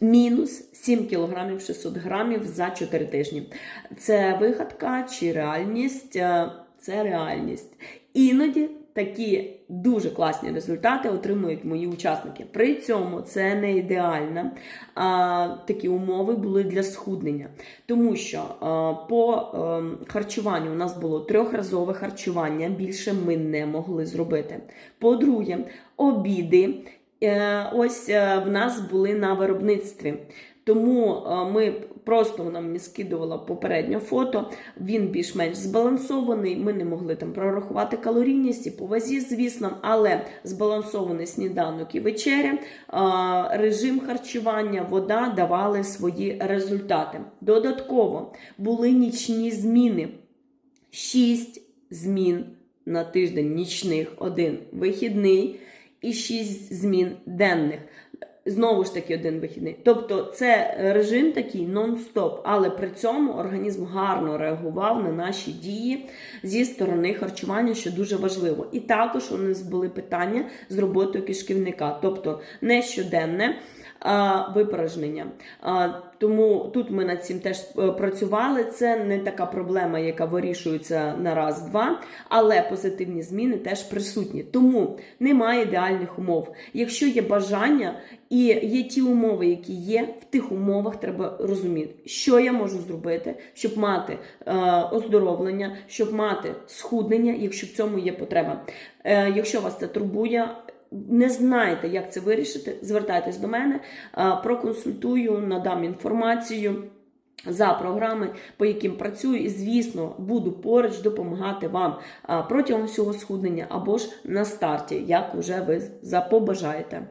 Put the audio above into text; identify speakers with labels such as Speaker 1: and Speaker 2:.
Speaker 1: Мінус 7 кг 600 грамів за 4 тижні. Це вигадка чи реальність? Е, Це реальність. Іноді такі дуже класні результати отримують мої учасники. При цьому це не ідеально. А, такі умови були для схуднення. Тому що а, по ем, харчуванню у нас було трьохразове харчування, більше ми не могли зробити. По-друге, обіди. Е, ось е, в нас були на виробництві. Тому е, ми просто вона мені скидувала попереднє фото. Він більш-менш збалансований. Ми не могли там прорахувати калорійність і по вазі, звісно, але збалансований сніданок і вечеря, режим харчування, вода давали свої результати. Додатково були нічні зміни. 6 змін на тиждень нічних, один вихідний і 6 змін денних. Знову ж таки, один вихідний. Тобто це режим такий нон-стоп, але при цьому організм гарно реагував на наші дії зі сторони харчування, що дуже важливо. І також у нас були питання з роботою кишківника, тобто не щоденне випорожнення. Тому тут ми над цим теж е, працювали. Це не така проблема, яка вирішується на раз-два, але позитивні зміни теж присутні. Тому немає ідеальних умов. Якщо є бажання і є ті умови, які є, в тих умовах треба розуміти, що я можу зробити, щоб мати е, оздоровлення, щоб мати схуднення, якщо в цьому є потреба. Е, якщо вас це турбує, не знаєте, як це вирішити, звертайтесь до мене, проконсультую, надам інформацію. За програми, по яким працюю, і звісно, буду поруч допомагати вам протягом всього схуднення або ж на старті, як вже ви запобажаєте.